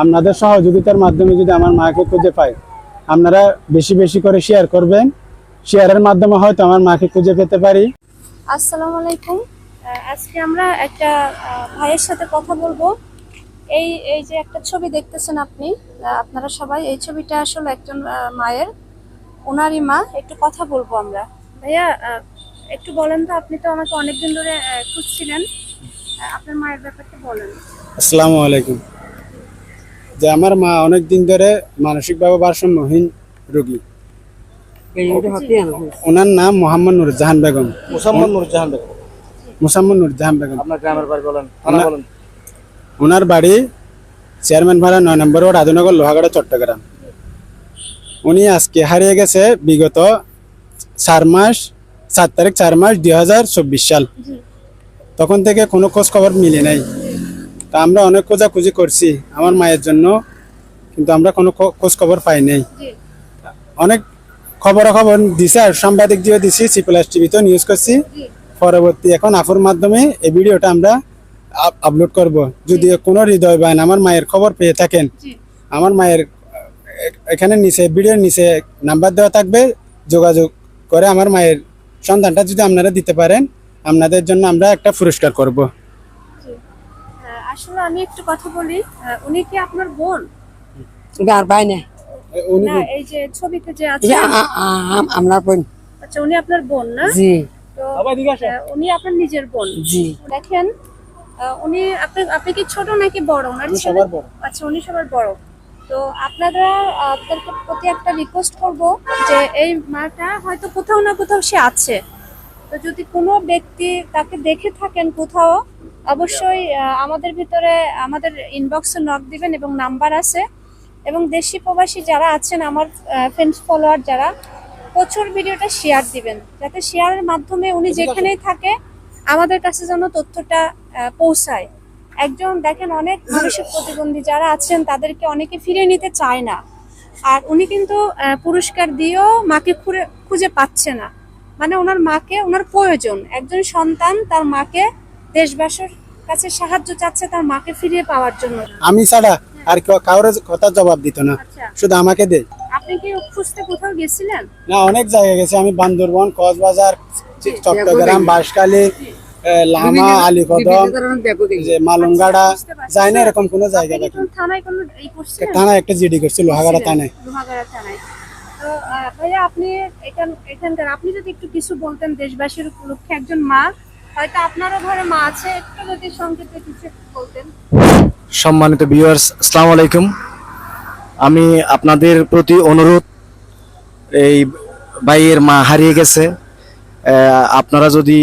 আপনাদের সহযোগিতার মাধ্যমে যদি আমার মাকে খুঁজে পাই আপনারা বেশি বেশি করে শেয়ার করবেন। শেয়ারের মাধ্যমে হয়তো আমার মাকে খুঁজে পেতে পারি। আসসালামু আলাইকুম। আজকে আমরা একটা ভাইয়ের সাথে কথা বলব। এই এই যে একটা ছবি দেখতেছেন আপনি আপনারা সবাই এই ছবিটা আসলে একজন মায়ের ওনারই মা। একটু কথা বলব আমরা। ভাইয়া একটু বলেন তো আপনি তো আমাকে অনেকদিন ধরে খুঁজছিলেন। আপনার মায়ের ব্যাপারটা বলেন। আসসালামু আলাইকুম। যে আমার মা অনেক দিন ধরে মানসিকভাবে ভারসাম্যহীন রোগী। ওনার নাম মোহাম্মদ নুরজাহান বেগম। মুসাম্মদ নুরজাহান বেগম। মুসাম্মদ নুরজাহান বেগম। আপনার গ্রামের বাড়ি বলেন থানা বলেন। ওনার বাড়ি চেয়ারম্যান ভাড়া নয় নম্বর ওয়ার্ড আধুনগর লোহাগড়া চট্টগ্রাম। উনি আজকে হারিয়ে গেছে বিগত চার মাস সাত তারিখ চার মাস দুই হাজার চব্বিশ সাল। তখন থেকে কোনো খোঁজ খবর মিলে নাই। তা আমরা অনেক খোঁজাখুঁজি করছি আমার মায়ের জন্য কিন্তু আমরা কোনো খো- খোঁজ খবর পাই নাই। অনেক খবর খবর দিছে আর সাংবাদিক দিয়ে দিছি সি প্লাস টিভিতেও নিউজ করছি। পরবর্তী এখন আফুর মাধ্যমে এই ভিডিওটা আমরা আপ- আপলোড করব। যদি কোনো হৃদয় বান আমার মায়ের খবর পেয়ে থাকেন আমার মায়ের এখানে নিচে ভিডিওর নিচে নাম্বার দেওয়া থাকবে যোগাযোগ করে আমার মায়ের সন্ধানটা যদি আপনারা দিতে পারেন আপনাদের জন্য আমরা একটা পুরস্কার করব। আসলে আমি একটু কথা বলি উনি কি আপনার বোন? গার পাই না। উনি না এই যে ছবিতে যে আছে আমরা বোন। আচ্ছা উনি আপনার বোন না? জি। তো উনি আপনার নিজের বোন। জি। দেখেন আহ, উনি আপনি আপনি কি ছোট নাকি বড়? ওনার সবার বড়। আচ্ছা উনি সবার বড়। তো আপনারা আহ, আপনাদেরকে প্রতি একটা রিকোয়েস্ট করব যে এই মাটা হয়তো কোথাও না কোথাও সে আছে। তো যদি কোনো ব্যক্তি তাকে দেখে থাকেন কোথাও অবশ্যই আমাদের ভিতরে আমাদের ইনবক্সে নক দিবেন এবং নাম্বার আছে। এবং দেশি প্রবাসী যারা আছেন আমার ফ্রেন্ডস ফলোয়ার যারা প্রচুর ভিডিওটা শেয়ার দিবেন। যাতে শেয়ারের মাধ্যমে উনি যেখানেই থাকে আমাদের কাছে যেন তথ্যটা পৌঁছায়। একজন দেখেন অনেক মানসিক প্রতিবন্ধী যারা আছেন তাদেরকে অনেকে ফিরিয়ে নিতে চায় না। আর উনি কিন্তু পুরস্কার দিয়েও মাকে খুঁজে পাচ্ছে না। মানে ওনার মাকে ওনার প্রয়োজন। একজন সন্তান তার মাকে দেশবাসীর কাছে সাহায্য চাচ্ছে তার মাকে ফিরিয়ে পাওয়ার জন্য। আমি ছাড়া আর কেউ কারোর কথা জবাব দিত না। আচ্ছা। শুধু আমাকে দে। আপনি কি খুঁজতে কোথাও গেছিলেন? না অনেক জায়গায় গেছি। আমি বান্দরবন কক্সবাজার চট্টগ্রাম বাঁশখালী লামা আলীকদম যে মালুঙ্গাড়া বুঝতে যাই না এরকম কোনো জায়গা থানায় করছিলেন? থানায় একটা জিডি করছি লোহাগাড়া থানায়। লোহাগাড়া থানায়। তো ভাইয়া আপনি এখান এখানকার আপনি যদি একটু কিছু বলতেন দেশবাসীর উপলক্ষে একজন মা হয়তো আপনারও ঘরে মা আছে, একটু যদি সংক্ষেপে কিছু বলতেন। সম্মানিত ভিউয়ার্স আসসালামু আলাইকুম। আমি আপনাদের প্রতি অনুরোধ, এই ভাইয়ের মা হারিয়ে গেছে। আপনারা যদি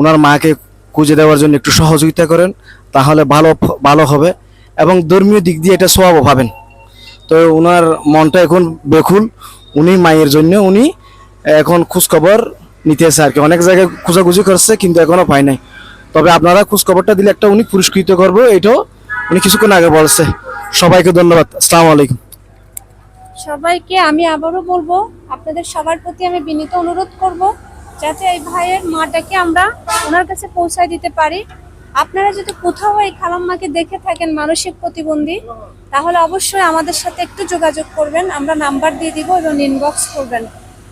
ওনার মাকে খুঁজে দেওয়ার জন্য একটু সহযোগিতা করেন, তাহলে ভালো ভালো হবে। এবং ধর্মীয় দিক দিয়ে এটা সোয়াবও পাবেন তো ওনার মনটা এখন বেকুল উনি মায়ের জন্য, উনি এখন খোঁজখবর নিতেছে আর কি। অনেক জায়গায় খোঁজাখুঁজি করছে, কিন্তু এখনও পায় নাই। তবে আপনারা খোঁজখবরটা দিলে একটা উনি পুরস্কৃত করব এটাও উনি কিছুক্ষণ আগে বলছে। সবাইকে ধন্যবাদ। আসসালামু আলাইকুম। সবাইকে আমি আবারও বলব, আপনাদের সবার প্রতি আমি বিনীত অনুরোধ করব, যাতে এই ভাইয়ের মাটাকে আমরা ওনার কাছে পৌঁছায় দিতে পারি। আপনারা যদি কোথাও এই খালাম্মাকে দেখে থাকেন মানসিক প্রতিবন্ধী, তাহলে অবশ্যই আমাদের সাথে একটু যোগাযোগ করবেন, আমরা নাম্বার দিয়ে দিব এবং ইনবক্স করবেন।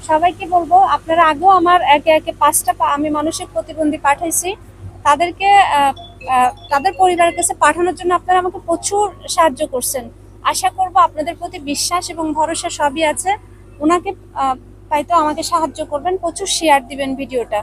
সবাইকে বলব আপনারা আগেও আমার একে একে পাঁচটা আমি মানুষের প্রতিবন্ধী পাঠাইছি। তাদেরকে তাদের পরিবারের কাছে পাঠানোর জন্য আপনারা আমাকে প্রচুর সাহায্য করছেন। আশা করব আপনাদের প্রতি বিশ্বাস এবং ভরসা সবই আছে। ওনাকে আহ, তাই তো আমাকে সাহায্য করবেন প্রচুর শেয়ার দিবেন ভিডিওটা।